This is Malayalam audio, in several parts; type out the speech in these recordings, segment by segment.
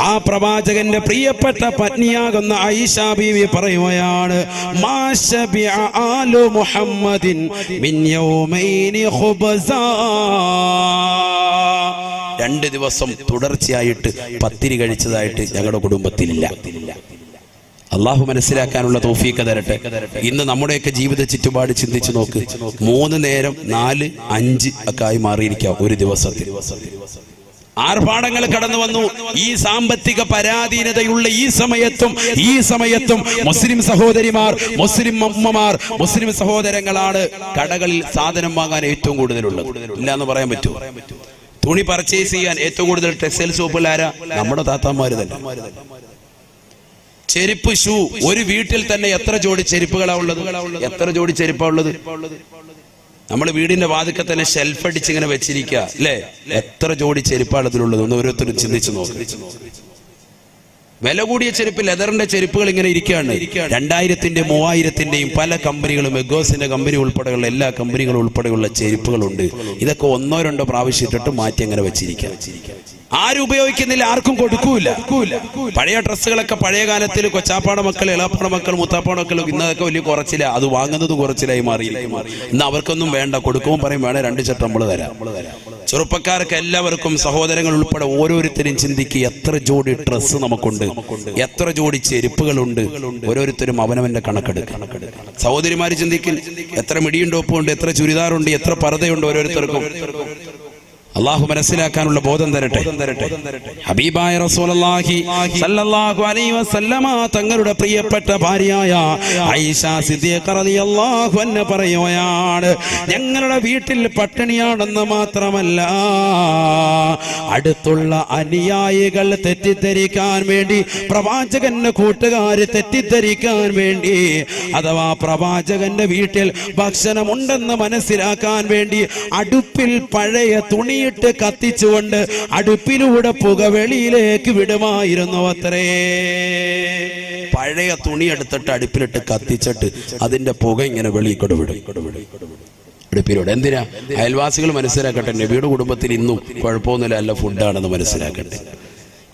ആ പ്രവാചകന്റെ പ്രിയപ്പെട്ട പത്നിയാകുന്ന ഐഷ ബീവി പറയുകയാണ് മുഹമ്മദിൻ രണ്ട് ദിവസം തുടർച്ചയായിട്ട് പത്തിരി കഴിച്ചതായിട്ട് ഞങ്ങളുടെ കുടുംബത്തിലില്ല. അള്ളാഹു മനസ്സിലാക്കാനുള്ള തോഫീക്ക് തരട്ടെ. ഇന്ന് നമ്മുടെയൊക്കെ ജീവിത ചുറ്റുപാട് ചിന്തിച്ചു നോക്ക്. മൂന്ന് നേരം നാല് അഞ്ച് ഒക്കെ ആയി മാറിയിരിക്കാം ഒരു ദിവസത്തിൽ. ആർഭാടങ്ങൾ കടന്നു വന്നു. ഈ സാമ്പത്തിക പരാധീനതയുള്ള ഈ സമയത്തും ഈ സമയത്തും മുസ്ലിം സഹോദരിമാർ മുസ്ലിം അമ്മമാർ മുസ്ലിം സഹോദരങ്ങളാണ് കടകളിൽ സാധനം വാങ്ങാൻ ഏറ്റവും കൂടുതലുള്ളത്. ഇല്ല എന്ന് പറയാൻ പറ്റുമോ? തുണി പർച്ചേസ് ചെയ്യാൻ ഏറ്റവും കൂടുതൽ ടെക്സ്റ്റൈൽ ആരാ? നമ്മുടെ താത്താമാര് തന്നെ. ചെരുപ്പ് ഷൂ. ഒരു വീട്ടിൽ തന്നെ എത്ര ജോഡി ചെരുപ്പുകളാ ഉള്ളത്? എത്ര ജോഡി ചെരുപ്പാ ഉള്ളത്? നമ്മൾ വീടിന്റെ വാതിക്ക തന്നെ ഷെൽഫ് അടിച്ച് ഇങ്ങനെ വെച്ചിരിക്കുക അല്ലേ? എത്ര ജോഡി ചെരുപ്പാണ് ഇതിലുള്ളത് ഒന്ന് ഓരോരുത്തരും ചിന്തിച്ചു നോക്ക്. വില കൂടിയ ചെരുപ്പ് ലെതറിന്റെ ചെരുപ്പുകൾ ഇങ്ങനെ ഇരിക്കുകയാണ്. രണ്ടായിരത്തിന്റെ മൂവായിരത്തിന്റെയും പല കമ്പനികളും എഗോസിന്റെ കമ്പനി ഉൾപ്പെടെയുള്ള എല്ലാ കമ്പനികളും ഉൾപ്പെടെയുള്ള ചെരുപ്പുകളുണ്ട്. ഇതൊക്കെ ഒന്നോ രണ്ടോ പ്രാവശ്യം ഇട്ടിട്ട് മാറ്റി അങ്ങനെ വെച്ചിരിക്കുക. ആരും ഉപയോഗിക്കുന്നില്ല ആർക്കും കൊടുക്കൂല. പഴയ ഡ്രസ്സുകളൊക്കെ പഴയ കാലത്തിൽ കൊച്ചാപ്പാട മക്കൾ ഇളാപ്പാട മക്കൾ മുത്താപ്പാട മക്കൾ ഇന്നതൊക്കെ വലിയ കുറച്ചില്ല. അത് വാങ്ങുന്നത് കുറച്ചിലായി മാറിയില്ല ഇന്ന് അവർക്കൊന്നും വേണ്ട കൊടുക്കുമ്പോൾ പറയും വേണേ രണ്ട് ചട്ടം നമ്മൾ തരാം. ചെറുപ്പക്കാർക്ക് എല്ലാവർക്കും സഹോദരങ്ങൾ ഉൾപ്പെടെ ഓരോരുത്തരും ചിന്തിക്കുക എത്ര ജോഡി ഡ്രസ്സ് നമുക്കുണ്ട്. എത്ര ജോഡി ചെരുപ്പുകളുണ്ട്. ഓരോരുത്തരും അവനവന്റെ കണക്കെടുക്കും. സഹോദരിമാര് ചിന്തിക്കും എത്ര മിടിയുണ്ടോപ്പുണ്ട് എത്ര ചുരിദാറുണ്ട് എത്ര പരതയുണ്ട് ഓരോരുത്തർക്കും. അള്ളാഹു മനസ്സിലാക്കാനുള്ള ബോധം തരട്ടെ. ഹബീബായ റസൂലുള്ളാഹി സല്ലല്ലാഹു അലൈഹി വസല്ലമ തങ്ങളുടെ പ്രിയപ്പെട്ട ഭാര്യയായ ഐഷ സിദ്ദീഖ റളിയല്ലാഹു അൻഹ പറയുകയാണ് ഞങ്ങളുടെ വീട്ടിൽ പട്ടിണിയാണെന്ന് മാത്രമല്ല അടുത്തുള്ള അനുയായികൾ തെറ്റിദ്ധരിക്കാൻ വേണ്ടി പ്രവാചകന്റെ കൂട്ടുകാര് തെറ്റിദ്ധരിക്കാൻ വേണ്ടി അഥവാ പ്രവാചകന്റെ വീട്ടിൽ ഭക്ഷണമുണ്ടെന്ന് മനസ്സിലാക്കാൻ വേണ്ടി അടുപ്പിൽ പഴയ തുണിയിട്ട് കത്തിച്ചുകൊണ്ട് അടുപ്പിലൂടെ പുകവെളിയിലേക്ക് വിടുമായിരുന്നു അത്രേ. പഴയ തുണി എടുത്തിട്ട് അടുപ്പിലിട്ട് കത്തിച്ചിട്ട് അതിന്റെ പുക ഇങ്ങനെ വെളിയിക്കൊണ്ട് വിടും. അടുപ്പിലൂടെ. എന്തിനാ? അയൽവാസികൾ മനസ്സിലാക്കട്ടെ നബിയുടെ കുടുംബത്തിൽ ഇന്നും കുഴപ്പമൊന്നുമില്ല അല്ല ഫുഡാണെന്ന് മനസ്സിലാക്കട്ടെ.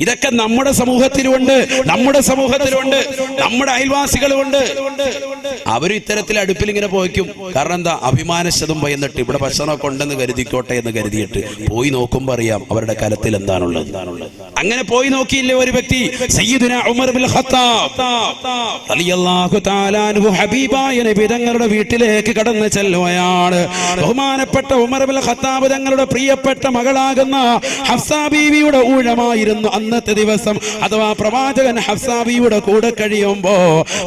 ഇതൊക്കെ നമ്മുടെ സമൂഹത്തിലുണ്ട് നമ്മുടെ സമൂഹത്തിലുണ്ട് നമ്മുടെ അയൽവാസികളുണ്ട് അവരും ഇത്തരത്തിൽ അടുപ്പിൽ ഇങ്ങനെ പോയിക്കും. കാരണം എന്താ? അഭിമാനശതും ഭയന്നിട്ട് ഇവിടെ ഭക്ഷണമൊക്കെ ഉണ്ടെന്ന് കരുതിക്കോട്ടെ എന്ന് കരുതിയിട്ട് പോയി നോക്കുമ്പോൾ അറിയാം അവരുടെ കലത്തിൽ എന്താണുള്ളത്. അങ്ങനെ പോയി നോക്കിയില്ലേ ഒരു വ്യക്തി? തങ്ങളുടെ വീട്ടിലേക്ക് കടന്നു ചെല്ലുകയാണ്. ബഹുമാനപ്പെട്ട ഉമർ ബിൻ ഖത്താബ് തങ്ങളുടെ പ്രിയപ്പെട്ട മകളാകുന്ന ഹഫ്സ ഊഴമായിരുന്നു അന്നത്തെ ദിവസം. അഥവാ പ്രവാചകൻ ഹഫ്സ കൂടെ കഴിയുമ്പോ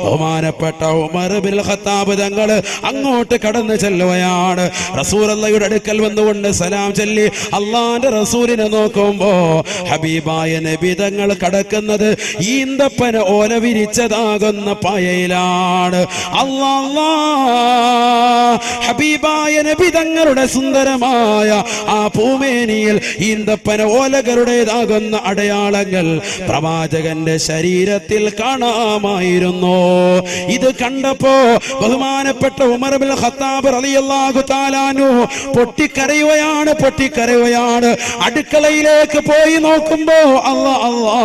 ബഹുമാനപ്പെട്ട ഉമർ ബിൻ ഖത്താബ് തങ്ങൾ അങ്ങോട്ട് കടന്നു ചെല്ലുകയാണ്. റസൂർ റസൂലുള്ളയുടെ അടുക്കൽ വന്നുകൊണ്ട് സലാം ചൊല്ലി അള്ളാന്റെ റസൂലിനെ നോക്കുമ്പോ ഹബീബായ നബി തങ്ങൾ കടക്കുന്നത് ഈന്തപ്പന ഓല വിരിച്ചതാകുന്ന പായയിലാണ്. അല്ലാ ഹബീബായ നബി തങ്ങളുടെ സുന്ദരമായ ആ പൂമേനിയിൽ ഈന്തപ്പന ഓലകളുടേതാകുന്ന അടയാളങ്ങൾ പ്രവാചകന്റെ ശരീരത്തിൽ കാണാമായിരുന്നു. ഇത് കണ്ടപ്പോ ബഹുമാനപ്പെട്ട ഉമർബിൽ ഖത്താബ് റളിയല്ലാഹു തആലാനു പൊട്ടിക്കരയുകയാണ് പൊട്ടിക്കരയുകയാണ്. അടുക്കളയിലേക്ക് പോയി നോക്കുമ്പോ അല്ലാ അല്ലാ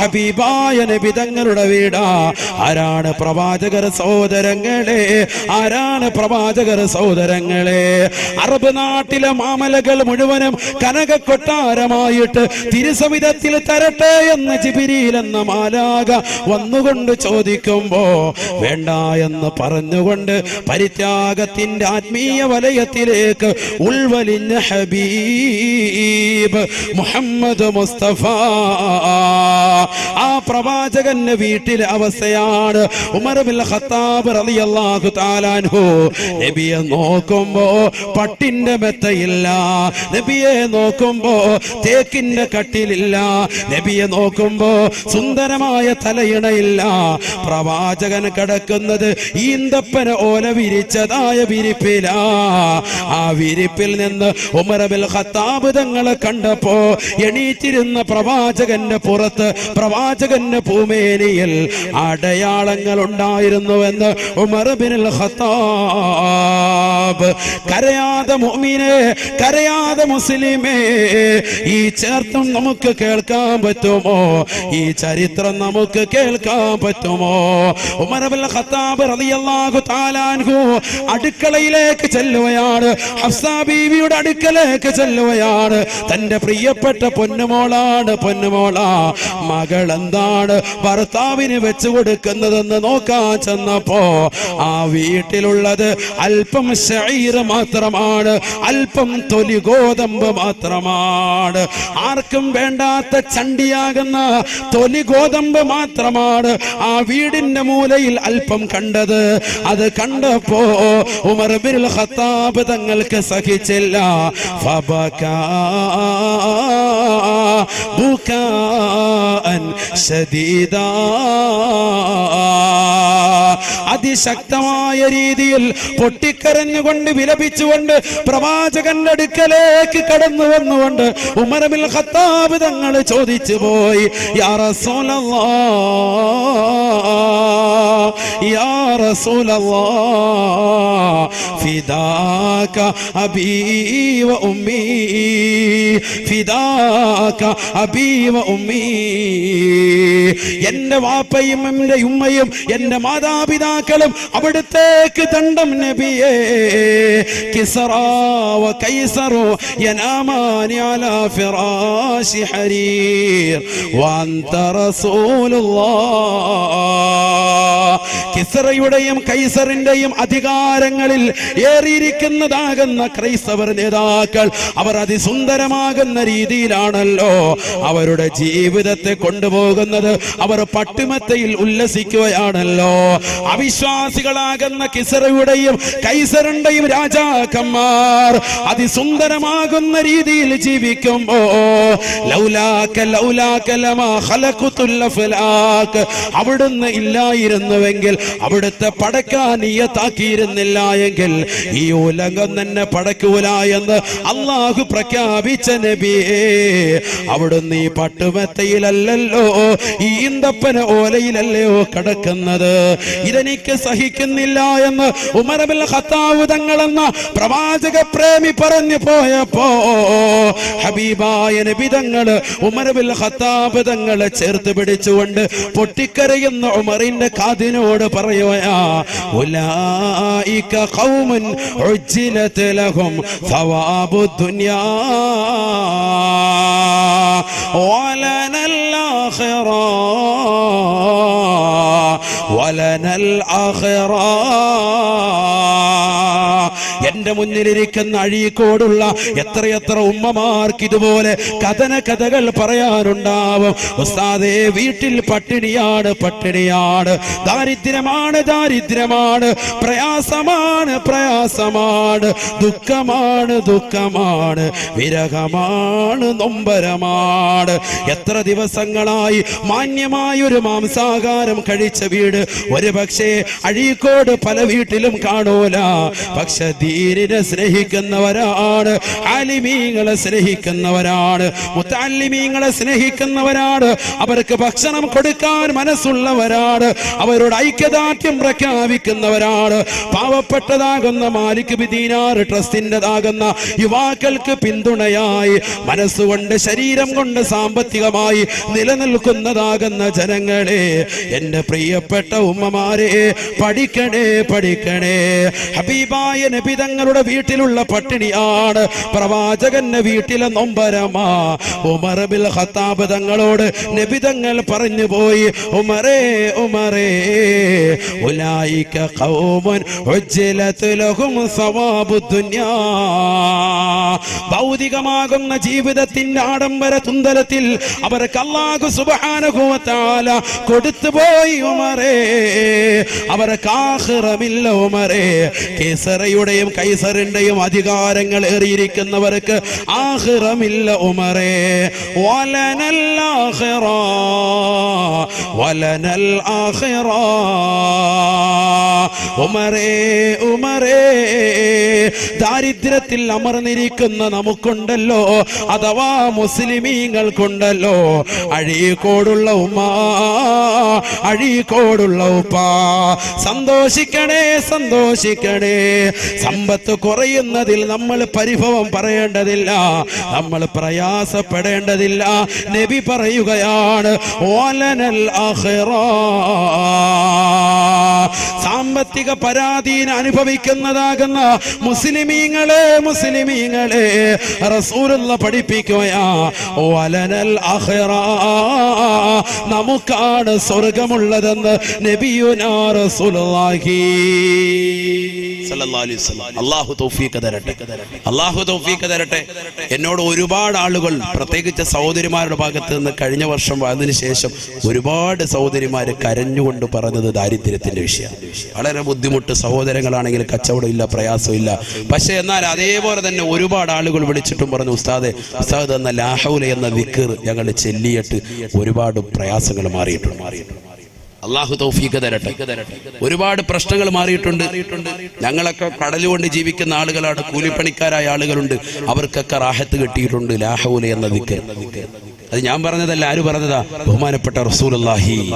ഹബീബായ നബി തങ്ങളുടെ വീടാ. ആരാണ് പ്രവാചകർ സഹോദരങ്ങളെ? ആരാണ് പ്രവാചകർ സഹോദരങ്ങളെ? അറബ് നാട്ടിലെ മാമലകൾ മുഴുവനും കനക കൊട്ടാരമായിട്ട് തിരുസമിതത്തിൽ തരട്ടെ എന്ന് ജിബിരിയിൽ എന്ന മാലാക വന്നുകൊണ്ട് ചോദിക്കുമ്പോ വേണ്ട എന്ന് പറഞ്ഞുകൊണ്ട് പരിത്യാഗത്തിന്റെ ആത്മീയ വലയത്തിലേക്ക് ഉൾവലിഞ്ഞ ഹബീബ് മുഹമ്മദ് മുസ്തഫ. ആ പ്രവാചകന്റെ വീട്ടിലെ അവസ്ഥയാണ് ഉമർബിൽ ഖത്താബ് റളിയല്ലാഹു താലാൻഹു നബിയെ നോക്കുമ്പോ പട്ടിന്റെ മെത്തയില്ല. നബിയെ നോക്കുമ്പോ തേക്കിന്റെ കട്ടിലില്ല. നബിയെ നോക്കുമ്പോ സുന്ദരമായ തലയിണയില്ല. പ്രവാചകൻ കിടക്കുന്നത് ഈന്തപ്പന ഓല വിരിച്ചതായ വിരിപ്പില. ആ വിരിപ്പിൽ നിന്ന് ഉമരബിൽ ഖത്താബ് തങ്ങളെ കണ്ടപ്പോ എണീറ്റിരുന്ന പ്രവാചകന്റെ പുറത്ത് പ്രവാചകന്റെ ഭൂമേനിയിൽ അടയാളങ്ങൾ ഉണ്ടായിരുന്നുവെന്ന് ഉമർബിനിൽ ഖത്താബ്. കരയാതെ മുമിനെ കരയാതെ മുസ്ലിമേ ഈ ചേർത്തും നമുക്ക് കേൾക്കാൻ പറ്റുമോ? ഈ ചരിത്രം നമുക്ക് കേൾക്കാൻ പറ്റുമോ? ഉമർബിൻ ഖത്താബ് റളിയല്ലാഹു അടുക്കളയിലേക്ക് ചെല്ലുകയാണ്. ഹഫ്സ ബീവിയുടെ അടുക്കലേക്ക് ചെല്ലുകയാണ്. തന്റെ പ്രിയപ്പെട്ട പൊന്നുമോളാണ് പൊന്നുമോള. മകൾ എന്താണ് ഭർത്താവിന് വെച്ചു കൊടുക്കുന്നതെന്ന് നോക്കാൻ ചെന്നപ്പോ ആ വീട്ടിലുള്ളത് അല്പം ഷൈർ മാത്രമാണ് അല്പം തൊലി ഗോതമ്പ് മാത്രമാണ്. ആർക്കും വേണ്ടാത്ത ചണ്ടിയാകുന്ന തൊലി ഗോതമ്പ് മാത്രമാണ് ആ വീടിന്റെ മൂലയിൽ അല്പം കണ്ടത്. അത് കണ്ടപ്പോ ഉമർ ബിൻ ഖത്താബ് തങ്ങൾക്ക് സഹിച്ചില്ല. ഫബകാ ബുകാഅൻ സദീദാ അതിശക്തമായ രീതിയിൽ പൊട്ടിക്കരഞ്ഞുകൊണ്ട് വിലപിച്ചുകൊണ്ട് പ്രവാചകന്റെ അടുക്കലേക്ക് കടന്നു വന്നുകൊണ്ട് ഉമരമിൽ ഖത്താബ് തങ്ങൾ ചോദിച്ചു പോയി യാ റസൂലല്ലാ യാ رسول الله فداك أبي وأمي فداك أبي وأمي. എന്റെ വാപ്പയും എന്റെ ഉമ്മയും എന്റെ മാതാപിതാക്കളും അവിടുത്തേക്ക് തണ്ടം നബിയേ. കിസറാവ കൈസറോ യനാമാനി ഫിറാശി ഹരീർ. വഅന്ത റസൂലുള്ളാഹ് കിസറയുടെയും കൈസറിന്റെയും അധികാരങ്ങളിൽ ഏറിയിരിക്കുന്നതാകുന്ന ക്രൈസ്തവർ നേതാക്കൾ അവർ അതിസുന്ദരമാകുന്ന രീതിയിലാണല്ലോ അവരുടെ ജീവിതത്തെ കൊണ്ടുപോകുന്നത്. അവർ പട്ടിമത്തയിൽ ഉല്ലസിക്കുകയാണല്ലോ. അവിശ്വാസികളാകുന്ന കിസറയുടെയും കൈസറിന്റെയും രാജാക്കന്മാർ അതിസുന്ദരമാകുന്ന രീതിയിൽ ജീവിക്കുമ്പോ ലൗലാക്ക ലൗലാക്കലമാ അവിടുന്ന് ഖലഖതുൽ അവിടുന്ന് അവിടുത്തെ പടക്കാൻ നീയത്താക്കിയിരുന്നില്ല എങ്കിൽ ഈ ഉലകം തന്നെ പടക്കൂല എന്ന് അള്ളാഹു പ്രഖ്യാപിച്ച നബിയെ അവിടുന്ന് ഈ പട്ടുമെത്തയിലല്ലല്ലോ ഈ ഇന്തപ്പന ഓലയിലല്ലയോ കിടക്കുന്നത്? ഇതെനിക്ക് സഹിക്കുന്നില്ല എന്ന് ഉമരബിൽ ഖത്താവ് തങ്ങളെന്ന പ്രവാചക പ്രേമി പറഞ്ഞു പോയപ്പോ ഹബീബായ നബി തങ്ങൾ ഉമരബിൽ ഖത്താബ് തങ്ങളെ ചേർത്ത് പിടിച്ചുകൊണ്ട് പൊട്ടിക്കരയുന്ന ഉമറിന്റെ മുഅ്മിനോട് പറയുകയാ ഉലായിക ഖൗമുൻ ലഹും വലനൽ വലനൽ എന്റെ മുന്നിലിരിക്കുന്ന അഴീക്കോടുള്ള എത്രയെത്ര ഉമ്മമാർക്ക് ഇതുപോലെ കഥന കഥകൾ പറയാനുണ്ടാവും. ഉസ്താദേ വീട്ടിൽ പട്ടിണിയാണ് പട്ടിണിയാണ്. ദാരിദ്ര്യമാണ് ദാരിദ്ര്യമാണ്. പ്രയാസമാണ് പ്രയാസമാണ്. ദുഃഖമാണ് ദുഃഖമാണ്. വിരഹമാണ് നൊമ്പരമാണ്. എത്ര ദിവസങ്ങളായി മാന്യമായ ഒരു മാംസാഹാരം കഴിച്ച വീട്. ഒരു പക്ഷേ അഴീക്കോട് പല വീട്ടിലും കാണൂല. പക്ഷെ ദീനിനെ സ്നേഹിക്കുന്നവരാണ് അലിമീങ്ങളെ സ്നേഹിക്കുന്നവരാണ് മുത്തല്ലിമീങ്ങളെ സ്നേഹിക്കുന്നവരാണ്. അവർക്ക് ഭക്ഷണം കൊടുക്കാൻ മനസ്സുള്ളവരാണ് അവരോട് ഐക്യദാർഢ്യം പ്രഖ്യാപിക്കുന്നവരാണ്. പാവപ്പെട്ടതാകുന്ന മാലിക് ബിദീനാർ ട്രസ്റ്റിന്റെതാകുന്ന യുവാക്കൾക്ക് പിന്തുണയായി മനസ്സുകൊണ്ട് ശരീരം കൊണ്ട് സാമ്പത്തികമായി നിലനിൽക്കുന്നതാകുന്ന ജനങ്ങളെ എന്റെ പ്രിയപ്പെട്ട ഉമ്മമാരെ പഠിക്കണേ പഠിക്കണേ. ഹബീബായ നബി തങ്ങളുടെ വീട്ടിലുള്ള പട്ടിണിയാണ്. പ്രവാചകന്റെ വീട്ടിലെ നൊമ്പരമാ. ഉമർ ബിൽ തങ്ങളോട് നബി തങ്ങൾ പറഞ്ഞു പോയി ഉമറേ ഉമറേ ഉലായിക ഖൗമുൻ ഉജ്ജിലത് ലഹും സവാബു ദുനിയാ. ഭൗതികമാകുന്ന ജീവിതത്തിന്റെ ആഡംബര തുന്തലത്തിൽ അവർക്ക് അല്ലാഹു സുബ്ഹാനഹു വ കൊടുത്തുപോയി ഉമറേ അവർക്ക് കാഹിറമില്ല ഉമറേ. കേസറയുടെയും കൈസറിന്റെയും അധികാരങ്ങൾ ഏറിയിരിക്കുന്നവർക്ക് ആഹ്റമില്ല ഉമറേ. വലനൽ ആഖിറ വലനൽ ആഖിറ ഉമറേ ഉമരേ ദാരിദ്ര്യത്തിൽ അമർന്നിരിക്കുന്ന നമുക്കുണ്ടല്ലോ അഥവാ മുസ്ലിമീങ്ങൾക്കുണ്ടല്ലോ. അഴീക്കോടുള്ള ഉമ്മ അഴീക്കോടുള്ള ഉപ്പ. സന്തോഷിക്കണേ സന്തോഷിക്കണേ. സമ്പത്ത് കുറയുന്നതിൽ നമ്മൾ പരിഭവം പറയേണ്ടതില്ല. നമ്മൾ പ്രയാസപ്പെടേണ്ടതില്ല. നബി പറയുകയാണ് ഓലനൽ ആഖിറ സാമ്പത്തിക പരാധീന അനുഭവിക്കുന്നതാകുന്ന മുസ്ലിമീങ്ങളെ മുസ്ലിമീങ്ങളെ റസൂലുള്ള പഠിപ്പിക്കുകയാ വലനൽ അഖിറ നമുക്കാണ് സ്വർഗമുള്ളതെന്ന് നബിയുനാ റസൂലുള്ളാഹി. അല്ലാഹു തൗഫീഖ് തരട്ടെ. അല്ലാഹു തൗഫീഖ് തരട്ടെ. എന്നോട് ഒരുപാട് ആളുകൾ പ്രത്യേകിച്ച് സഹോദരിമാരുടെ ഭാഗത്ത് നിന്ന് കഴിഞ്ഞ വർഷം വന്നതിന് ശേഷം ഒരുപാട് സഹോദരിമാർ കരഞ്ഞുകൊണ്ട് പറഞ്ഞത് ദാരിദ്ര്യത്തിന്റെ വിഷയം വളരെ ബുദ്ധിമുട്ട് സഹോദരങ്ങളാണെങ്കിൽ കച്ചവടമില്ല പ്രയാസമില്ല. പക്ഷേ എന്നാൽ അതേപോലെ തന്നെ ഒരുപാട് ആളുകൾ വിളിച്ചിട്ടും പറഞ്ഞു ഉസ്താദെ ഉസ്താദ് എന്ന ലാഹൗല എന്ന വിക്കർ ഞങ്ങൾ ചെല്ലിയിട്ട് ഒരുപാട് പ്രയാസങ്ങൾ മാറിയിട്ടുണ്ട്. മാറിയിട്ടുണ്ട് അള്ളാഹു തൗഫീഖ് തരട്ടെ. ഒരുപാട് പ്രശ്നങ്ങൾ മാറിയിട്ടുണ്ട്. ഞങ്ങളൊക്കെ കടലുകൊണ്ട് ജീവിക്കുന്ന ആളുകളാണ് കൂലിപ്പണിക്കാരായ ആളുകളുണ്ട്. അവർക്കൊക്കെ റാഹത്ത് കിട്ടിയിട്ടുണ്ട് ലാഹൗല എന്ന ദിക്കർ അത് ഞാൻ പറഞ്ഞതല്ല ആര് പറഞ്ഞതാ? ബഹുമാനപ്പെട്ട റസൂലുള്ളാഹി.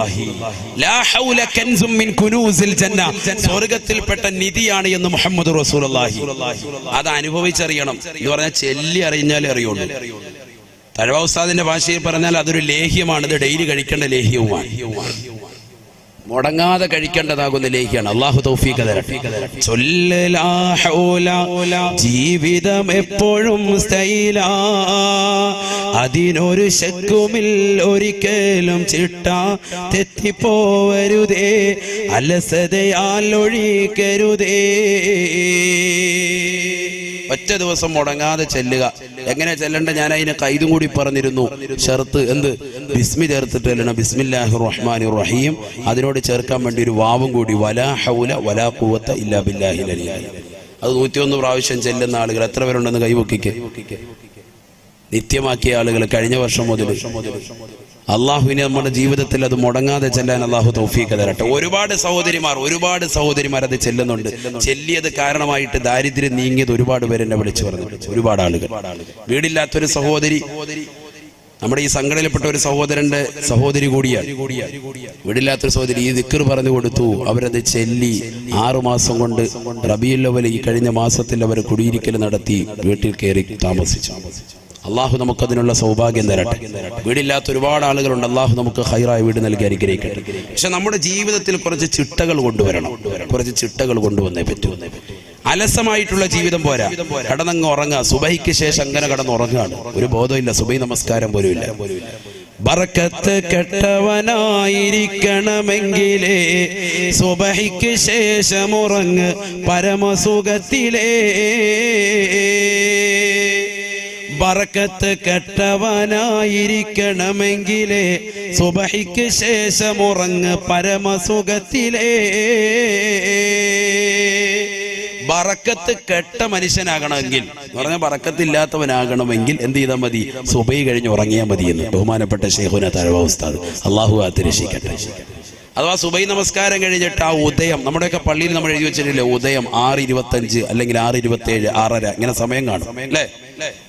ലാ ഹൗല ജന്ന. സ്വർഗത്തിൽപ്പെട്ട നിധിയാണ് എന്ന് മുഹമ്മദ് റസൂലുള്ളാഹി. അത് അനുഭവിച്ചറിയണം. എന്ന് പറഞ്ഞാൽ ചെല്ലി അറിഞ്ഞാലേ അറിയുള്ളൂ. തഴവ ഉസ്താദിന്റെ ഭാഷയിൽ പറഞ്ഞാൽ അതൊരു ലേഹ്യമാണ്. ഇത് ഡെയിലി കഴിക്കേണ്ട ലേഹ്യവുമാണ്. മുടങ്ങാതെ കഴിക്കേണ്ടതാകുന്ന ലേഖിയാണ് അള്ളാഹു തൗഫീഖ് തരട്ടെ. ജീവിതം എപ്പോഴും അതിനൊരു ശക്കുമിൽ ഒരിക്കലും ചിട്ട. തെറ്റിപ്പോവരുതേ അലസതയാൽ ഒഴിക്കരുതേ. ഒറ്റ ദിവസം മുടങ്ങാതെ ചെല്ലുക. എങ്ങനെ ചെല്ലണ്ട? ഞാൻ അതിന് കൈതും കൂടി പറഞ്ഞിരുന്നു. ഷർത്ത് എന്ത്? ബിസ്മി ചേർത്തിട്ട് ചെല്ലണം ബിസ്മില്ലാഹി റഹ്മാൻ റഹീം. അതിനോട് ചേർക്കാൻ വേണ്ടി ഒരു വാവും കൂടി. വലാ ഹൗല വലാ കൂവത്ത ഇല്ലാ ബില്ലാഹി അലിയ അത് നൂറ്റിയൊന്ന് പ്രാവശ്യം ചെല്ലുന്ന ആളുകൾ എത്ര പേരുണ്ടെന്ന് കൈവക്കിക്ക് നിത്യമാക്കിയ ആളുകൾ കഴിഞ്ഞ വർഷം മുതൽ അള്ളാഹുവിനെ നമ്മുടെ ജീവിതത്തിൽ അത് മുടങ്ങാതെ ചെല്ലാൻ അള്ളാഹു തൗഫീഖ് തരട്ടെ. ഒരുപാട് സഹോദരിമാർ ഒരുപാട് സഹോദരിമാർ അത് ചെല്ലുന്നുണ്ട്. ചെല്ലിയത് കാരണമായിട്ട് ദാരിദ്ര്യം നീങ്ങിയത് ഒരുപാട് പേര് എന്നെ വിളിച്ചു പറഞ്ഞു. ഒരുപാട് ആളുകൾ. വീടില്ലാത്തൊരു സഹോദരി നമ്മുടെ ഈ സംഘടനയിൽപ്പെട്ട ഒരു സഹോദരന്റെ സഹോദരി കൂടിയാണ്. വീടില്ലാത്തൊരു സഹോദരി ഈ ദിക്കർ പറഞ്ഞു കൊടുത്തു. അവരത് ചെല്ലി ആറുമാസം കൊണ്ട് റബിയുല്ലവൽ ഈ കഴിഞ്ഞ മാസത്തിൽ അവർ കുടിയിരിക്കൽ നടത്തി വീട്ടിൽ കയറി താമസിച്ചു. അള്ളാഹു നമുക്കതിനുള്ള സൗഭാഗ്യം തരട്ടെ. വീടില്ലാത്ത ഒരുപാട് ആളുകളുണ്ട്. അള്ളാഹു നമുക്ക് ഹൈറായ വീട് നൽകി അനുഗ്രഹിക്കട്ടെ. പക്ഷെ നമ്മുടെ ജീവിതത്തിൽ കുറച്ച് ചിട്ടകൾ കൊണ്ടുവരണം. കുറച്ച് ചിട്ടകൾ കൊണ്ടുവന്നേ പറ്റൂ. അലസമായിട്ടുള്ള ജീവിതം പോരാ. കടന്നങ്ങ് ഉറങ്ങുക സുബൈക്ക് ശേഷം അങ്ങനെ കടന്ന് ഉറങ്ങുകയാണ് ഒരു ബോധമില്ല. സുബൈ നമസ്കാരം പോലും ഇല്ല ബറക്കത്ത് കെട്ടവനായിരിക്കണമെങ്കിലേ സുബഹിക്ക് ശേഷം ഉറങ്ങ് പരമസുഖത്തിലേ. ബറക്കത്ത് കെട്ടവനായിരിക്കണമെങ്കിലേ സുബഹിക്ക് ശേഷം ഉറങ്ങ് പരമസുഖത്തിലേ. ബറക്കത്ത് കെട്ട മനുഷ്യനാകണമെങ്കിൽ എന്ന് പറഞ്ഞാൽ ബറക്കത്തില്ലാത്തവനാകണമെങ്കിൽ എന്ത് ചെയ്താൽ മതി? സുബൈ കഴിഞ്ഞ് ഉറങ്ങിയാൽ മതി എന്ന് ബഹുമാനപ്പെട്ട ഷെയ്ഖുന തഴവ ഉസ്താദ്. അള്ളാഹു ആത്തിരക്ഷിക്കട്ടെ അഥവാ സുബൈ നമസ്കാരം കഴിഞ്ഞിട്ട് ആ ഉദയം നമ്മുടെയൊക്കെ പള്ളിയിൽ നമ്മൾ എഴുതി വെച്ചിട്ടില്ലേ ഉദയം ആറ് ഇരുപത്തഞ്ച് അല്ലെങ്കിൽ ആറ് ഇരുപത്തി ഏഴ് ആറര ഇങ്ങനെ സമയം കാണും അല്ലേ?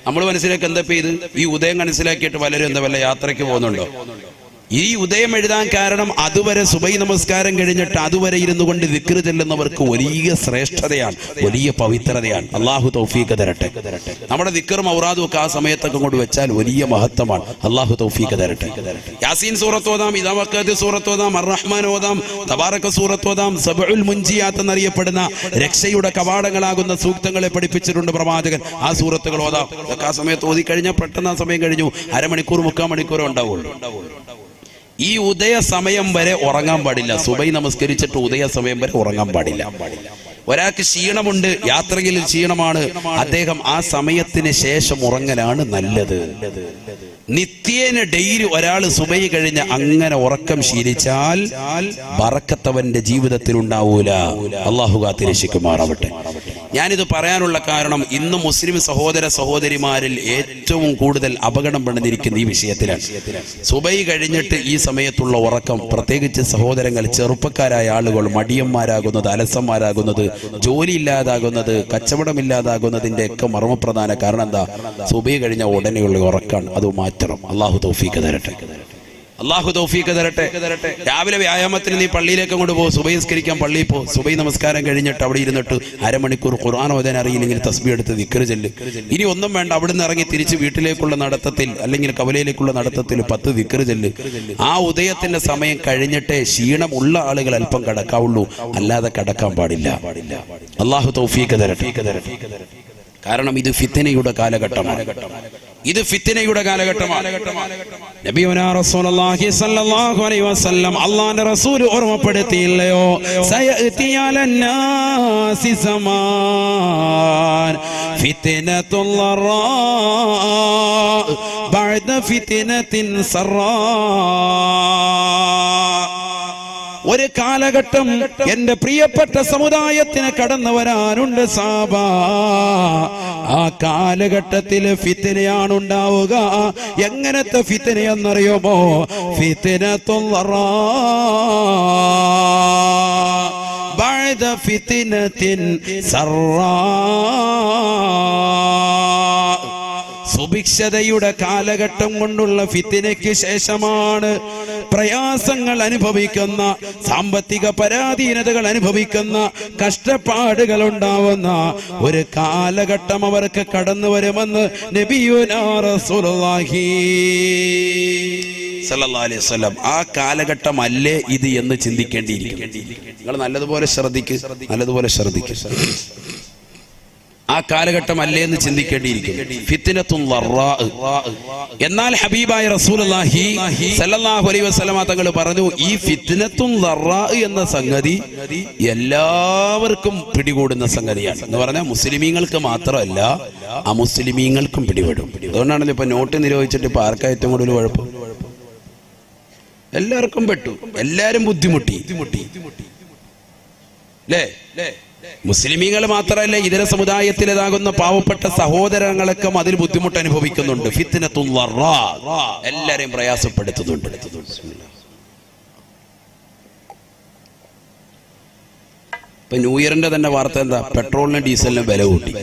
നമ്മൾ മനസ്സിലാക്കി എന്താ ഇത്? ഈ ഉദയം മനസ്സിലാക്കിയിട്ട് പലരും എന്താ വല്ല യാത്രയ്ക്ക് പോകുന്നുണ്ടോ? ഈ ഉദയം എഴുതാൻ കാരണം അതുവരെ സുബൈ നമസ്കാരം കഴിഞ്ഞിട്ട് അതുവരെ ഇരുന്നു കൊണ്ട് വിക്രി ചെല്ലുന്നവർക്ക് വലിയ ശ്രേഷ്ഠതയാണ് വലിയ പവിത്രതയാണ്. അള്ളാഹു തൗഫീഖ് തരട്ടെ. നമ്മുടെ വിക്രം ഔറാദും ഒക്കെ ആ സമയത്തൊക്കെ കൊണ്ട് വെച്ചാൽ വലിയ മഹത്വമാണ്. അള്ളാഹു തൗഫീഖ് തരട്ടെ. യാസീൻ സൂറത്ത് ഓതാം ഇതാവക്കത്ത് സൂറത്ത് ഓതാം അർറഹ്മാൻ ഓതാം തബാറക്ക സൂറത്ത് ഓതാം സബുൽ മുൻജിയാത്ത് എന്നറിയപ്പെടുന്ന രക്ഷയുടെ കവാടങ്ങളാകുന്ന സൂക്തങ്ങളെ പഠിപ്പിച്ചിട്ടുണ്ട് പ്രവാചകൻ. ആ സൂറത്തുകൾ ഓതാം. ഇതൊക്കെ ആ സമയത്ത് ഓതി കഴിഞ്ഞാൽ പെട്ടെന്ന് ആ സമയം കഴിഞ്ഞു. അരമണിക്കൂർ മുക്കാൽ മണിക്കൂർ ഉണ്ടാവുള്ളൂ. ഈ ഉദയ സമയം വരെ ഉറങ്ങാൻ പാടില്ല. സുബൈ നമസ്കരിച്ചിട്ട് ഉദയ സമയം വരെ ഉറങ്ങാൻ പാടില്ല. ഒരാൾക്ക് ക്ഷീണമുണ്ട് യാത്രയിൽ ക്ഷീണമാണ്. അദ്ദേഹം ആ സമയത്തിന് ശേഷം ഉറങ്ങലാണ് നല്ലത്. നിത്യേന ഡെയിലി ഒരാൾ സുബൈ കഴിഞ്ഞ് അങ്ങനെ ഉറക്കം ശീലിച്ചാൽ ബറക്കത്തവന്റെ ജീവിതത്തിൽ ഉണ്ടാവൂല. അള്ളാഹു കാത്തിരക്ഷിക്കുമാറാവട്ടെ. ഞാനിത് പറയാനുള്ള കാരണം ഇന്ന് മുസ്ലിം സഹോദര സഹോദരിമാരിൽ ഏറ്റവും കൂടുതൽ അപകടം പെടുന്നിരിക്കുന്ന ഈ വിഷയത്തിലാണ്. സുബൈ കഴിഞ്ഞിട്ട് ഈ സമയത്തുള്ള ഉറക്കം പ്രത്യേകിച്ച് സഹോദരങ്ങൾ ചെറുപ്പക്കാരായ ആളുകൾ മടിയന്മാരാകുന്നത് അലസന്മാരാകുന്നത് ജോലി ഇല്ലാതാകുന്നത് കച്ചവടം ഇല്ലാതാകുന്നതിന്റെ ഒക്കെ മർമ്മപ്രധാന കാരണം എന്താ? സുബൈ കഴിഞ്ഞ ഉടനെയുള്ള ഉറക്കാണ്. അത് മാറ്റണം. അള്ളാഹു തൗഫീക്ക് തരട്ടെ. അള്ളാഹു തൗഫീക്ക് തരട്ടെ. രാവിലെ വ്യായാമത്തിന് നീ പള്ളിയിലേക്ക് അങ്ങോട്ട് പോകും സുബൈ നിസ്കരിക്കാൻ പള്ളിയിൽ പോ. സുബൈ നമസ്കാരം കഴിഞ്ഞിട്ട് അവിടെ ഇരുന്നിട്ട് അരമണിക്കൂർ ഖുർആൻ ഓതാൻ അറിയില്ലെങ്കിൽ തസ്ബി എടുത്ത് ദിക്കറ് ചെല്ല്. ഇനി ഒന്നും വേണ്ട. അവിടുന്ന് ഇറങ്ങി തിരിച്ച് വീട്ടിലേക്കുള്ള നടത്തത്തിൽ അല്ലെങ്കിൽ കവലയിലേക്കുള്ള നടത്തത്തിൽ പത്ത് ദിക്കറ് ചെല്ല്. ആ ഉദയത്തിന്റെ സമയം കഴിഞ്ഞിട്ടേ ക്ഷീണമുള്ള ആളുകൾ അല്പം കടക്കാവുള്ളൂ. അല്ലാതെ കടക്കാൻ പാടില്ല. അള്ളാഹു തൗഫീക്ക് തരട്ടെ. കാരണം ഇത് ഫിത്തനയുടെ കാലഘട്ടമാണ്. ഇത് ഫിത്തനയുടെ കാലഘട്ടമാണ്. റസൂൽ ഓർമ്മപ്പെടുത്തിയില്ലയോ? സയഅതി ഒരു കാലഘട്ടം എന്റെ പ്രിയപ്പെട്ട സമുദായത്തിന് കടന്നു വരാനുണ്ട് സാബ ആ കാലഘട്ടത്തിൽ ഫിത്തിനയാണ് ഉണ്ടാവുക എങ്ങനത്തെ ഫിത്തിനയെന്നറിയുമോ ഫിത്തിനത്തുള്ളറാ بعد فتنة سراء സുഭിക്ഷതയുടെ കാലഘട്ടം കൊണ്ടുള്ള ഫിത്തിനയ്ക്ക് ശേഷമാണ് പ്രയാസങ്ങൾ അനുഭവിക്കുന്ന സാമ്പത്തിക പരാധീനതകൾ അനുഭവിക്കുന്ന കഷ്ടപ്പാടുകൾ ഉണ്ടാവുന്ന ഒരു കാലഘട്ടം അവർക്ക് കടന്നു വരുമെന്ന് വസല്ലം. ആ കാലഘട്ടം അല്ലേ ഇത് എന്ന് ചിന്തിക്കേണ്ടിയിരിക്കും നിങ്ങൾ നല്ലതുപോലെ ശ്രദ്ധിക്കും നല്ലതുപോലെ ശ്രദ്ധിക്ക്. ആ കാലഘട്ടം അല്ലേ എന്ന് ചിന്തിക്കേണ്ടിയിരിക്കും എന്നാൽ ഹബീബായ അലൈഹി വസല്ലമ തങ്ങൾ പറഞ്ഞു ഈ ഫിത്തിനത്തും എന്ന സംഗതി എല്ലാവർക്കും പിടികൂടുന്ന സംഗതിയാണ്. എന്ന് പറഞ്ഞാൽ മുസ്ലിമീങ്ങൾക്ക് മാത്രമല്ല അമുസ്ലിമീങ്ങൾക്കും പിടിപെടും. അതുകൊണ്ടാണല്ലോ ഇപ്പൊ നോട്ട് നിരോധിച്ചിട്ട് ഇപ്പൊ ആർക്കാ ഏറ്റവും കൂടുതൽ കുഴപ്പം? എല്ലാവർക്കും പെട്ടു. എല്ലാരും ബുദ്ധിമുട്ടി. അല്ലേ മുസ്ലിമീങ്ങൾ മാത്രമല്ല ഇതര സമുദായത്തിലേതാകുന്ന പാവപ്പെട്ട സഹോദരങ്ങളൊക്കെ അതിൽ ബുദ്ധിമുട്ട് അനുഭവിക്കുന്നുണ്ട്. എല്ലാരെയും പ്രയാസപ്പെടുത്തുന്നുണ്ട്. ഇപ്പൊ ന്യൂ ഇയറിന്റെ തന്നെ വാർത്ത എന്താ? പെട്രോളിനും ഡീസലിനും വില കൂട്ടി.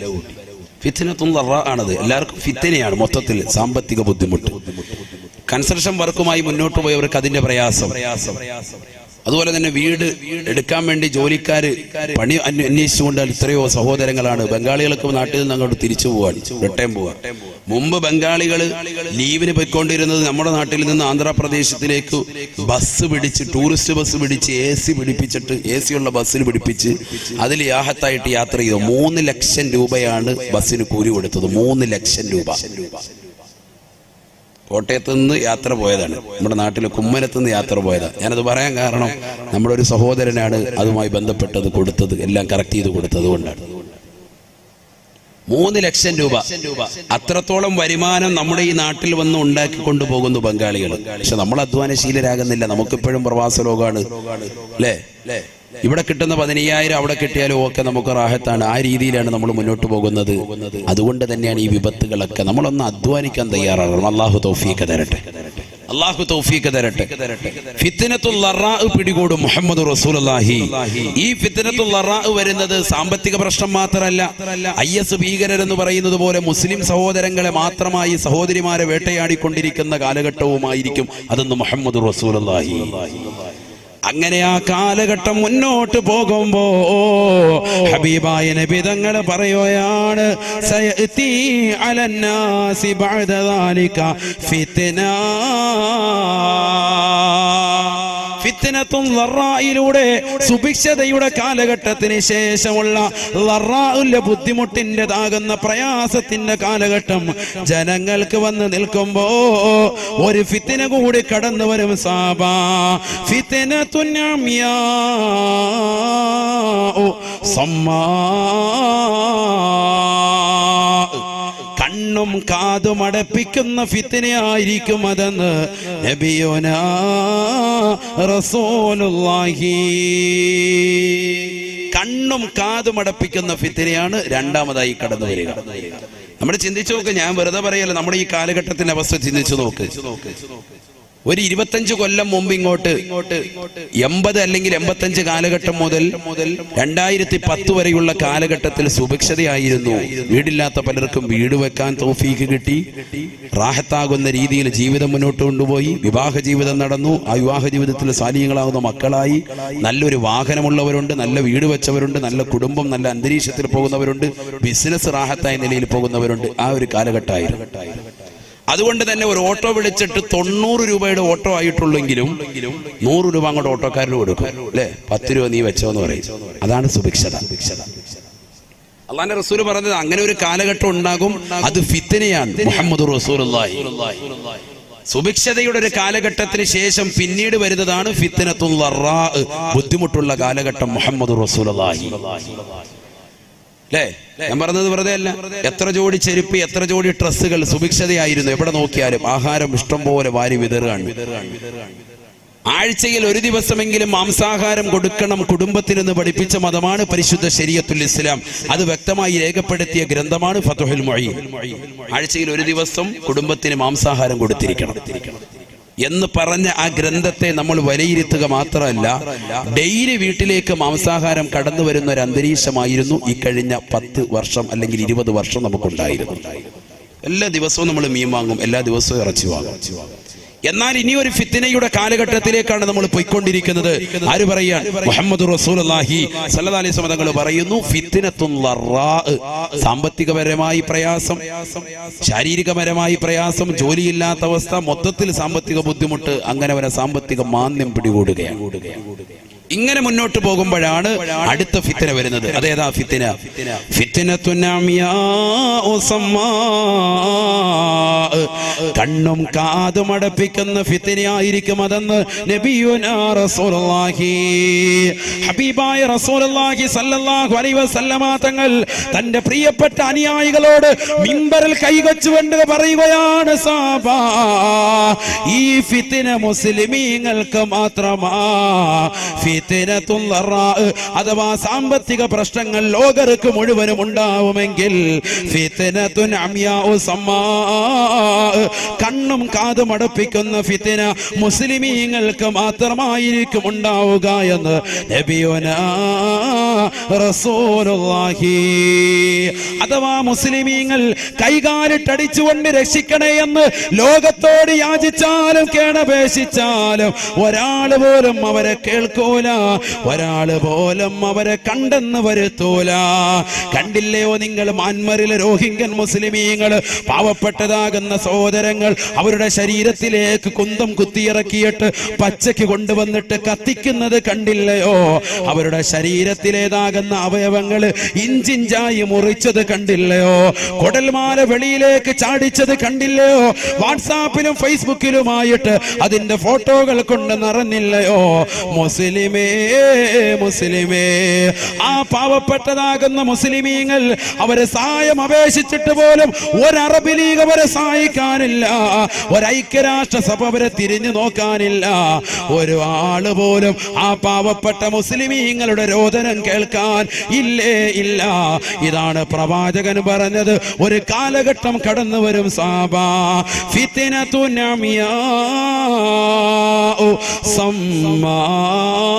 ഫിത്തിനത്തുള്ള ആണത്. എല്ലാവർക്കും ഫിത്തിനെയാണ് മൊത്തത്തിൽ സാമ്പത്തിക ബുദ്ധിമുട്ട്. കൺസ്ട്രക്ഷൻ വർക്കുമായി മുന്നോട്ട് പോയവർക്ക് അതിന്റെ പ്രയാസം. അതുപോലെ തന്നെ വീട് എടുക്കാൻ വേണ്ടി ജോലിക്കാർ പണി അന്വ- അന്വേഷിച്ചുകൊണ്ട് എത്രയോ സഹോദരങ്ങളാണ്. ബംഗാളികൾക്ക് നാട്ടിൽ നിന്ന് അങ്ങോട്ട് തിരിച്ചു പോവാൻ റിട്ടേൺ പോവാൻ. മുമ്പ് ബംഗാളികൾ ലീവിന് പോയിക്കൊണ്ടിരുന്നത് നമ്മുടെ നാട്ടിൽ നിന്ന് ആന്ധ്രാപ്രദേശത്തിലേക്ക് ബസ് പിടിച്ച് ടൂറിസ്റ്റ് ബസ് പിടിച്ച് എ സി പിടിപ്പിച്ചിട്ട് എ സി ഉള്ള ബസ്സിൽ പിടിപ്പിച്ച് അതിൽ യാഹത്തായിട്ട് യാത്ര ചെയ്തു. മൂന്ന് ലക്ഷം രൂപയാണ് ബസ്സിന് കൂലി കൊടുത്തത്. മൂന്ന് ലക്ഷം രൂപ. കോട്ടയത്ത് നിന്ന് യാത്ര പോയതാണ്. നമ്മുടെ നാട്ടിലെ കുമ്മനത്ത് നിന്ന് യാത്ര പോയതാണ്. ഞാനത് പറയാൻ കാരണം നമ്മുടെ ഒരു സഹോദരനാണ് അതുമായി ബന്ധപ്പെട്ടത് കൊടുത്തത് എല്ലാം കറക്റ്റ് ചെയ്ത് കൊടുത്തത് കൊണ്ടാണ്. മൂന്ന് ലക്ഷം രൂപ. അത്രത്തോളം വരുമാനം നമ്മുടെ ഈ നാട്ടിൽ വന്ന് ഉണ്ടാക്കി കൊണ്ടുപോകുന്നു ബംഗാളികൾ. പക്ഷെ നമ്മൾ അധ്വാനശീലരാകുന്നില്ല. നമുക്കിപ്പോഴും പ്രവാസ ലോകമാണ് അല്ലേ? ഇവിടെ കിട്ടുന്ന പതിനയ്യായിരം അവിടെ കിട്ടിയാലും ഒക്കെ നമുക്ക് റാഹത്താണ്. ആ രീതിയിലാണ് നമ്മൾ മുന്നോട്ട് പോകുന്നത്. അതുകൊണ്ട് തന്നെയാണ് ഈ വിപത്തുകളൊക്കെ നമ്മളൊന്ന് അധ്വാനിക്കാൻ തയ്യാറാകണം. അള്ളാഹു തൗഫീഖ് തരട്ടെ. തരട്ടെ. പിടികൂടും ഈ വരുന്നത് സാമ്പത്തിക പ്രശ്നം മാത്രമല്ല. ഐ എസ് ഭീകരരെന്ന് പറയുന്നത് പോലെ മുസ്ലിം സഹോദരങ്ങളെ മാത്രമായി സഹോദരിമാരെ വേട്ടയാടിക്കൊണ്ടിരിക്കുന്ന കാലഘട്ടവുമായിരിക്കും അതെന്ന് മുഹമ്മദ് റസൂലുള്ളാഹി. അങ്ങനെ ആ കാലഘട്ടം മുന്നോട്ട് പോകുമ്പോ ഹബീബായ നബി തങ്ങൾ പറയുകയാണ് ഫിത്ന. ഫിത്നത്തും ലറായിലൂടെ സുഭിക്ഷതയുടെ കാലഘട്ടത്തിന് ശേഷമുള്ള ലറായിലെ ബുദ്ധിമുട്ടിന്റെതാകുന്ന പ്രയാസത്തിന്റെ കാലഘട്ടം ജനങ്ങൾക്ക് വന്ന് നിൽക്കുമ്പോ ഒരു ഫിത്തിന കൂടി കടന്നു വരും സാബ. ഫിത്തിന തുന്യാമ്യാ. കണ്ണും കാതും അടപ്പിക്കുന്ന ഫിത്തിനയായിരിക്കും അതെന്ന് നബിയോന റസോലുല്ലാഹി കണ്ണും കാതും അടപ്പിക്കുന്ന ഫിത്തിനെയാണ് രണ്ടാമതായി കടന്നു വരിക. നമ്മൾ ചിന്തിച്ചു നോക്ക് ഞാൻ വെറുതെ പറയല്ല നമ്മുടെ ഈ കാലഘട്ടത്തിന്റെ അവസ്ഥ ചിന്തിച്ചു നോക്ക്. ഒരു ഇരുപത്തഞ്ച് കൊല്ലം മുമ്പ് ഇങ്ങോട്ട് എൺപത് അല്ലെങ്കിൽ എൺപത്തഞ്ച് കാലഘട്ടം മുതൽ രണ്ടായിരത്തി പത്ത് വരെയുള്ള കാലഘട്ടത്തിൽ സുഭിക്ഷതയായിരുന്നു. വീടില്ലാത്ത പലർക്കും വീട് വെക്കാൻ തോഫീക്ക് കിട്ടി. റാഹത്താകുന്ന രീതിയിൽ ജീവിതം മുന്നോട്ട് കൊണ്ടുപോയി. വിവാഹ ജീവിതം നടന്നു. ആ വിവാഹ ജീവിതത്തിൽ സാലിയങ്ങളാകുന്ന മക്കളായി. നല്ലൊരു വാഹനമുള്ളവരുണ്ട് നല്ല വീട് വെച്ചവരുണ്ട് നല്ല കുടുംബം നല്ല അന്തരീക്ഷത്തിൽ പോകുന്നവരുണ്ട് ബിസിനസ് റാഹത്തായ നിലയിൽ പോകുന്നവരുണ്ട്. ആ ഒരു കാലഘട്ടമായിരുന്നു. അതുകൊണ്ട് തന്നെ ഒരു ഓട്ടോ വിളിച്ചിട്ട് തൊണ്ണൂറ് രൂപയുടെ ഓട്ടോ ആയിട്ടുള്ളെങ്കിലും നൂറ് രൂപ അങ്ങോട്ട് ഓട്ടോക്കാരന് കൊടുക്കും അല്ലെ? പത്ത് രൂപ നീ വെച്ചോന്ന് പറയും. അതാണ് സുഭിക്ഷത. അള്ളാന്റെ റസൂൽ പറഞ്ഞത് അങ്ങനെ ഒരു കാലഘട്ടം ഉണ്ടാകും അത് ഫിത്തനെയാണ് മുഹമ്മദ് സുഭിക്ഷതയുടെ ഒരു കാലഘട്ടത്തിന് ശേഷം പിന്നീട് വരുന്നതാണ് ഫിത്തനത്തുള്ള ബുദ്ധിമുട്ടുള്ള കാലഘട്ടം മുഹമ്മദ് റസൂലുള്ളാഹി. അല്ലേ ഞാൻ പറഞ്ഞത് വെറുതെ അല്ല. എത്ര ജോഡി ചെരുപ്പ് എത്ര ജോഡി ഡ്രസ്സുകൾ സുഭിക്ഷതയായിരുന്നു. എവിടെ നോക്കിയാലും ആഹാരം ഇഷ്ടം പോലെ വാരി വിതറുകയാണ്. ആഴ്ചയിൽ ഒരു ദിവസമെങ്കിലും മാംസാഹാരം കൊടുക്കണം കുടുംബത്തിനെന്ന് പഠിപ്പിച്ച മതമാണ് പരിശുദ്ധ ശരീരത്തുൽ ഇസ്ലാം. അത് വ്യക്തമായി രേഖപ്പെടുത്തിയ ഗ്രന്ഥമാണ് ഫതുഹുൽ മൊഴി. ആഴ്ചയിൽ ഒരു ദിവസം കുടുംബത്തിന് മാംസാഹാരം കൊടുത്തിരിക്കണം. എന്ന് പറഞ്ഞ ആ ഗ്രന്ഥത്തെ നമ്മൾ വിലയിരുത്തുക മാത്രമല്ല ഡെയിലി വീട്ടിലേക്ക് മാംസാഹാരം കടന്നു വരുന്ന ഒരു അന്തരീക്ഷമായിരുന്നു ഈ കഴിഞ്ഞ പത്ത് വർഷം അല്ലെങ്കിൽ ഇരുപത് വർഷം നമുക്കുണ്ടായിരുന്നു എല്ലാ ദിവസവും നമ്മൾ മീൻ വാങ്ങും എല്ലാ ദിവസവും ഇറച്ചി വാങ്ങും. എന്നാൽ ഇനി ഒരു ഫിത്തിനയുടെ കാലഘട്ടത്തിലേക്കാണ് നമ്മൾ പോയിക്കൊണ്ടിരിക്കുന്നത്. ആര് പറയാൻ? മുഹമ്മദ് റസൂലുള്ളാഹി സല്ലി അലൈഹി വസല്ലം തങ്ങൾ പറയുന്നു സാമ്പത്തികപരമായി പ്രയാസം ശാരീരികപരമായി പ്രയാസം ജോലിയില്ലാത്ത അവസ്ഥ മൊത്തത്തിൽ സാമ്പത്തിക ബുദ്ധിമുട്ട് അങ്ങനെ വരെ സാമ്പത്തിക മാന്യം പിടികൂടുകയാണ്. ഇങ്ങനെ മുന്നോട്ട് പോകുമ്പോഴാണ് അടുത്ത ഫിത്തിന വരുന്നത്. അതേതാ ഫിത്തിന? ഫിത്തിന? കണ്ണും കാതും അടപ്പിക്കുന്ന ഫിത്തിനയായിരിക്കും അതെന്ന് ഹബീബായ റസൂലുള്ളാഹി സല്ലല്ലാഹു അലൈഹി വസല്ലമ തങ്ങൾ തന്റെ പ്രിയപ്പെട്ട അനുയായികളോട് മിമ്പറിൽ കൈവച്ചുകൊണ്ട് പറയുകയാണ് സാബാ ഈ ഫിത്തിന മുസ്ലിമീങ്ങൾക്ക് മാത്രമാ. അഥവാ സാമ്പത്തിക പ്രശ്നങ്ങൾ ലോകർക്ക് മുഴുവനും ഉണ്ടാവുമെങ്കിൽ കണ്ണും കാതും അടപ്പിക്കുന്ന ഫിത്തിന മുസ്ലിമീങ്ങൾക്ക് മാത്രമായിരിക്കും ഉണ്ടാവുക എന്ന് അഥവാ മുസ്ലിമീങ്ങൾ കൈകാലിട്ടടിച്ചുകൊണ്ട് രക്ഷിക്കണേ എന്ന് ലോകത്തോട് യാചിച്ചാലും കേണപേക്ഷിച്ചാലും ഒരാൾ പോലും അവരെ കേൾക്കൂല ഒരാൾ പോലും അവരെ കണ്ടെന്ന് വരുത്തൂല. കണ്ടില്ലയോ നിങ്ങൾ മാൻമറിലെ രോഹിംഗ്യൻ മുസ്ലിമീങ്ങൾ? പാവപ്പെട്ടതാകുന്ന സഹോദരങ്ങൾ അവരുടെ ശരീരത്തിലേക്ക് കുന്തം കുത്തിയിറക്കിയിട്ട് പച്ചയ്ക്ക് കൊണ്ടുവന്നിട്ട് കത്തിക്കുന്നത് കണ്ടില്ലയോ? അവരുടെ ശരീരത്തിലേതാകുന്ന അവയവങ്ങൾ ഇഞ്ചിഞ്ചായി മുറിച്ചത് കണ്ടില്ലയോ? കൊടൽമാല വെളിയിലേക്ക് ചാടിച്ചത് കണ്ടില്ലയോ? വാട്സാപ്പിലും ഫേസ്ബുക്കിലുമായിട്ട് അതിന്റെ ഫോട്ടോകൾ കൊണ്ട് നിറഞ്ഞില്ലയോ? മുസ്ലിമേ മുസ്ലിമേ. ആ പാവപ്പെട്ടതാകുന്ന മുസ്ലിമീങ്ങൾ അവരെ സായം അപേക്ഷിച്ചിട്ട് പോലും ഒരറബ് ലീഗ് അവരെ സഹായിക്കാനില്ല. ഒരൈക്യരാഷ്ട്ര സഭ അവരെ തിരിഞ്ഞു നോക്കാനില്ല. ഒരു ആൾ പോലും ആ പാവപ്പെട്ട മുസ്ലിമീങ്ങളുടെ രോദനം കേൾക്കാൻ ഇല്ലേ ഇല്ല. ഇതാണ് പ്രവാചകൻ പറഞ്ഞത്. ഒരു കാലഘട്ടം കടന്നു വരും സാബാ. നമിയാ സമ്മാ.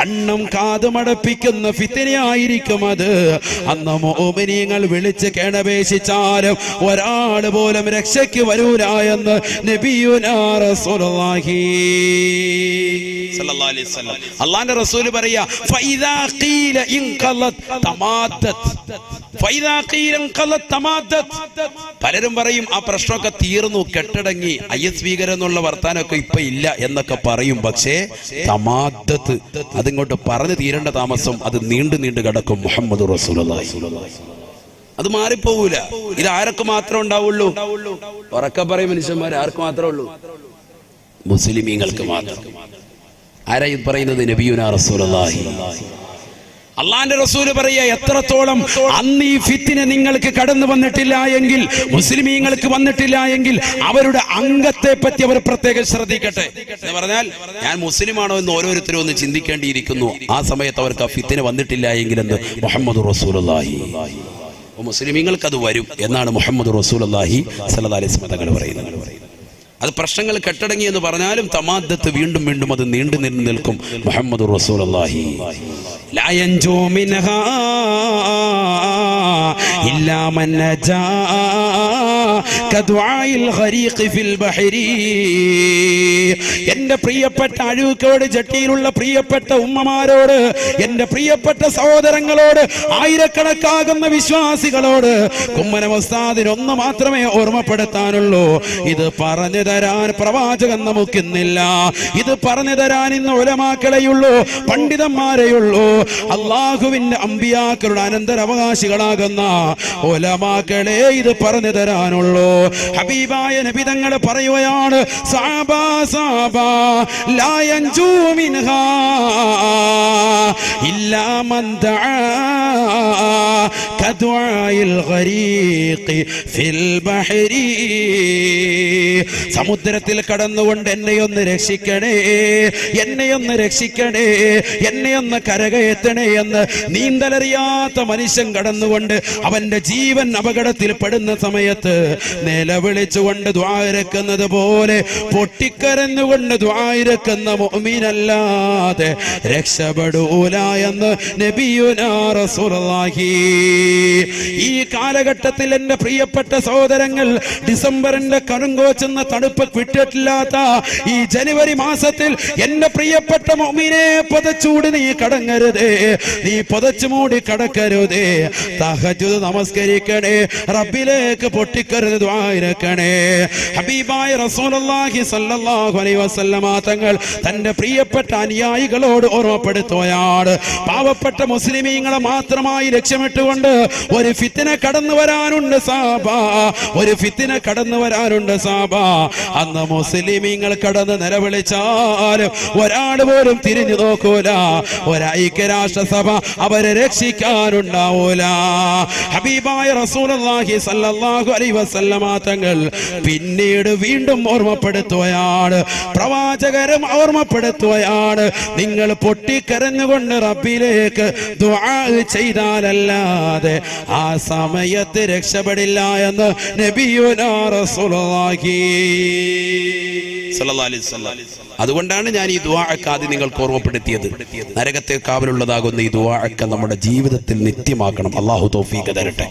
കണ്ണും കാതും അടപ്പിക്കുന്ന ഫിത്തിനായിരിക്കും അത്. അന്ന് മോമിനിയങ്ങൾ വിളിച്ച് കേണപേക്ഷിച്ചാലും ഒരാൾ പോലും രക്ഷയ്ക്ക് വരൂല എന്ന് അള്ളാന്റെ റസൂൽ പറയാ പലരും പറയും ആ പ്രശ്നമൊക്കെ തീർന്നു കെട്ടടങ്ങി. അയ്യസ്വീകരം എന്നുള്ള വർത്താനമൊക്കെ ഇപ്പൊ ഇല്ല എന്നൊക്കെ പറയും. പക്ഷേ തമാദ്ദത്ത് അതിങ്ങോട്ട് പറഞ്ഞു തീരേണ്ട താമസം അത് നീണ്ടു നീണ്ടു കിടക്കും മുഹമ്മദ് അത് മാറിപ്പോകൂല ഇത് ആരൊക്കെ മാത്രം ഉണ്ടാവുള്ളൂ? ഉറക്ക പറയും മനുഷ്യന്മാർ ആർക്ക് മാത്രമേ ഉള്ളൂ? മുസ്ലിമീങ്ങൾക്ക് മാത്രം. ആരായി പറയുന്നത്? നബിയുനാ റസൂലുള്ളാഹി. അള്ളാന്റെ റസൂൽ പറയുക എത്രത്തോളം അന്ന് ഈ ഫിത്തിനെ നിങ്ങൾക്ക് കടന്നു വന്നിട്ടില്ല എങ്കിൽ മുസ്ലിമീങ്ങൾക്ക് വന്നിട്ടില്ല എങ്കിൽ അവരുടെ അംഗത്തെ പറ്റി അവർ പ്രത്യേകം ശ്രദ്ധിക്കട്ടെ. എന്ന് പറഞ്ഞാൽ ഞാൻ മുസ്ലിമാണോ എന്ന് ഓരോരുത്തരും ഒന്ന് ചിന്തിക്കേണ്ടിയിരിക്കുന്നു. ആ സമയത്ത് അവർക്ക് ആ ഫിത്തിന് വന്നിട്ടില്ല എങ്കിൽ എന്ത്? മുഹമ്മദ് അപ്പോൾ മുസ്ലിമീങ്ങൾക്ക് അത് വരും എന്നാണ് മുഹമ്മദ് റസൂൽ അള്ളാഹി വസല്ലം തങ്ങൾ പറയുന്നത്. അത് പ്രശ്നങ്ങൾ കെട്ടടങ്ങി എന്ന് പറഞ്ഞാലും തമാദത്ത് വീണ്ടും വീണ്ടും അത് നീണ്ടു നിന്ന് നിൽക്കും. മുഹമ്മദ് റസൂൽ അള്ളാഹി ജാ എന്റെ പ്രിയപ്പെട്ട അഴുക്കോട് ജട്ടിയിലുള്ള പ്രിയപ്പെട്ട ഉമ്മമാരോട് എന്റെ പ്രിയപ്പെട്ട സഹോദരങ്ങളോട് ആയിരക്കണക്കാകുന്ന വിശ്വാസികളോട് കുമ്മന ഉസ്താദിന് ഒന്ന് മാത്രമേ ഓർമ്മപ്പെടുത്താനുള്ളൂ. ഇത് പറഞ്ഞു തരാൻ പ്രവാചകൻ നമുക്കിന്നില്ല. ഇത് പറഞ്ഞു തരാൻ ഇന്ന് ഉലമാക്കളെയുള്ളൂ പണ്ഡിതന്മാരെയുള്ളൂ അള്ളാഹുവിന്റെ അമ്പിയാക്കളുടെ അനന്തരാവകാശികളാകുന്ന ഒലമാക്കളെ ഇത് പറഞ്ഞു തരാനുള്ളൂ. ഹബീബായ നബിതങ്ങൾ പറയുകയാണ് സാബാ സാബാ ലാ യൻജൂ മിൻഹാ ഇല്ലാ മൻ ദആ കദുആയിൽ ഗരീഖി ഫിൽ ബഹരി. സമുദ്രത്തിൽ കടന്നുകൊണ്ട് എന്നെയൊന്ന് രക്ഷിക്കണേ എന്നെയൊന്ന് രക്ഷിക്കണേ എന്നെയൊന്ന് കരകയറ്റണേ എന്ന് നീന്തലറിയാത്ത മനുഷ്യൻ കടന്നുകൊണ്ട് അവന്റെ ജീവൻ അപകടത്തിൽ പെടുന്ന സമയത്ത് നിലവിളിച്ചുകൊണ്ട് ദ്വാരക്കുന്നത് പോലെ പൊട്ടിക്കരഞ്ഞുകൊണ്ട് ദ്വാരക്കുന്ന മോമീനല്ലാതെ രക്ഷപ്പെടൂല എന്ന് നബിയുനാ റസൂലുള്ളാഹി. ഈ കാലഘട്ടത്തിൽ എന്റെ പ്രിയപ്പെട്ട സഹോദരങ്ങൾ ഡിസംബറിന്റെ കടുങ്കോച്ചെന്ന തണുപ്പ് വിട്ടിട്ടില്ലാത്ത ഈ ജനുവരി മാസത്തിൽ എന്റെ പ്രിയപ്പെട്ട മോമിനെ പൊതച്ചൂട് നീ കടങ്ങരുതേ. നീ പതച്ചു മൂടി കടക്കരുതേ. തഹജു നമസ്കരിക്കണേ. റബ്ബിലേക്ക് പൊട്ടിക്കരുത്. ദ്വാരക്കണേ ഹബീബായ റസൂലുള്ളാഹി സല്ലല്ലാഹു അലൈഹി വസല്ലമ തങ്ങൾ തന്റെ പ്രിയപ്പെട്ട അനുയായികളോട് ഓർമ്മപ്പെടുത്തുകയാണ്. പാവപ്പെട്ട മുസ്ലിമീങ്ങളെ മാത്രമായി ലക്ഷ്യമിട്ടുകൊണ്ട് ഒരു ഫിത്തിനെ കടന്നു വരാനുണ്ട് സാബ. ഒരു ഫിത്തിനെ കടന്നു വരാനുണ്ട് സാബ. അന്ന് മുസ്ലിമീങ്ങൾ കടന്ന് നിലവിളിച്ചാലും ഒരാൾ പോലും തിരിഞ്ഞു നോക്കൂല. ഒരൈക്യരാഷ്ട്രസഭ അവരെ രക്ഷിക്കാനുണ്ടാവൂല. ഹബീബായ റസൂലുള്ളാഹി സല്ലല്ലാഹു അലൈഹി വസല്ലമ തങ്ങൾ പിന്നീട് വീണ്ടും ഓർമ്മപ്പെടുത്തുകയാണ്. പ്രവാചകരും ഓർമ്മപ്പെടുത്തുകയാണ്. നിങ്ങൾ പൊട്ടിക്കരഞ്ഞുകൊണ്ട് റബ്ബിലേക്ക് ചെയ്താലല്ലാതെ ആ സമയത്ത് രക്ഷപ്പെടില്ല എന്ന് അതുകൊണ്ടാണ് ഞാൻ ഈ ദുആക്ക് ആദ്യം നിങ്ങൾക്ക് ഓർമ്മപ്പെടുത്തിയത്. നരകത്തെ കാവലുള്ളതാകുന്ന ഈ ദുവാഴക്ക നമ്മുടെ ജീവിതത്തിൽ നിത്യമാക്കണം. അള്ളാഹു തൗഫീഖ് തരട്ടെ.